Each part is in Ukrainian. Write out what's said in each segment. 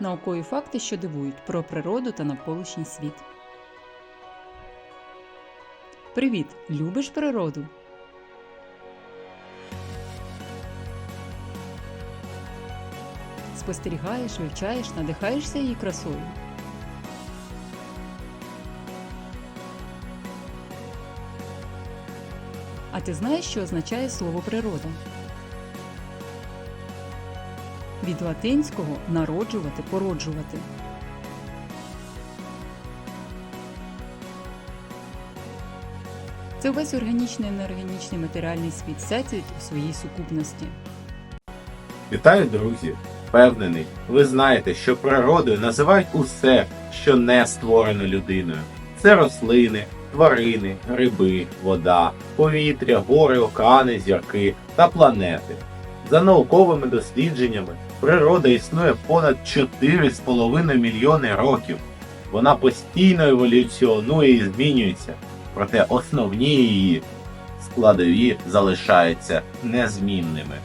Наукові факти, що дивують про природу та навколишній світ. Привіт! Любиш природу? Спостерігаєш, вивчаєш, надихаєшся її красою. А ти знаєш, що означає слово природа? Від латинського народжувати, породжувати. Це увесь органічний і неорганічний матеріальний світ, всесвіт у своїй сукупності. Вітаю, друзі! Впевнений, ви знаєте, що природою називають усе, що не створено людиною. Це рослини, тварини, гриби, вода, повітря, гори, океани, зірки та планети. За науковими дослідженнями, природа існує понад 4,5 мільйони років. Вона постійно еволюціонує і змінюється, проте основні її складові залишаються незмінними.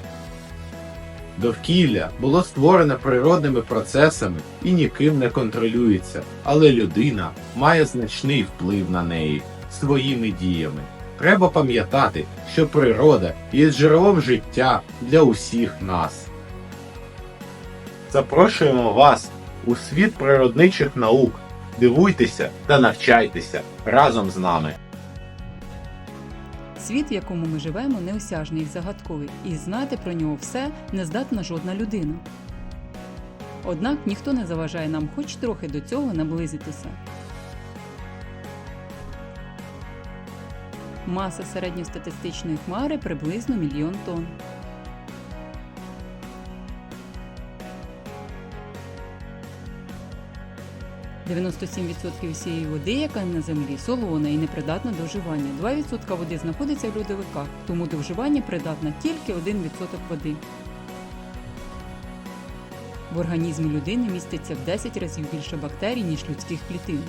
Довкілля було створене природними процесами і ніким не контролюється, але людина має значний вплив на неї своїми діями. Треба пам'ятати, що природа є джерелом життя для усіх нас. Запрошуємо вас у світ природничих наук. Дивуйтеся та навчайтеся разом з нами. Світ, в якому ми живемо, неосяжний і загадковий, і знати про нього все не здатна жодна людина. Однак ніхто не заважає нам хоч трохи до цього наблизитися. Маса середньостатистичної хмари приблизно мільйон тонн. – 97% всієї води, яка на землі, солона і непридатна до вживання. 2% води знаходиться в льодовиках, тому до вживання придатна тільки 1% води. В організмі людини міститься в 10 разів більше бактерій, ніж людських клітин.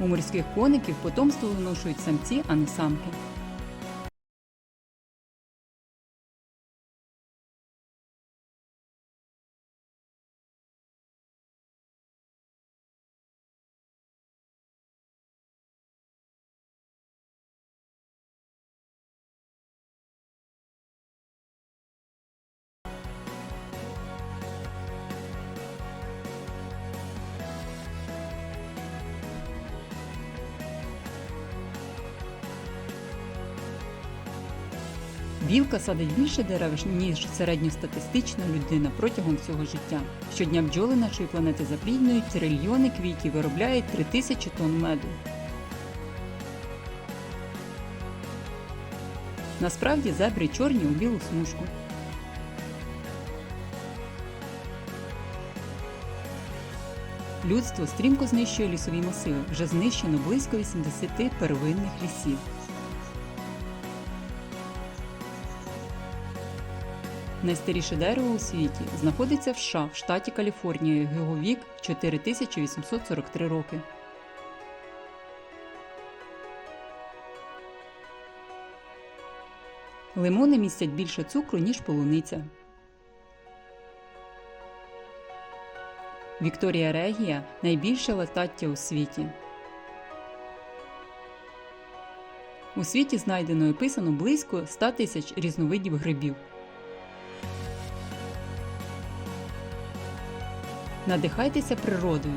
У морських коників потомство виношують самці, а не самки. Білка садить більше дерев, ніж середньостатистична людина протягом всього життя. Щодня бджоли нашої планети запліднюють трильйони квітів, виробляють 3000 тонн меду. Насправді зебри чорні у білу смужку. Людство стрімко знищує лісові масиви. Вже знищено близько 80 первинних лісів. Найстаріше дерево у світі знаходиться в США в штаті Каліфорнія. Його вік 4843 роки. Лимони містять більше цукру, ніж полуниця. Вікторія Регія найбільше латаття у світі. У світі знайдено і описано близько 100 тисяч різновидів грибів. Надихайтеся природою.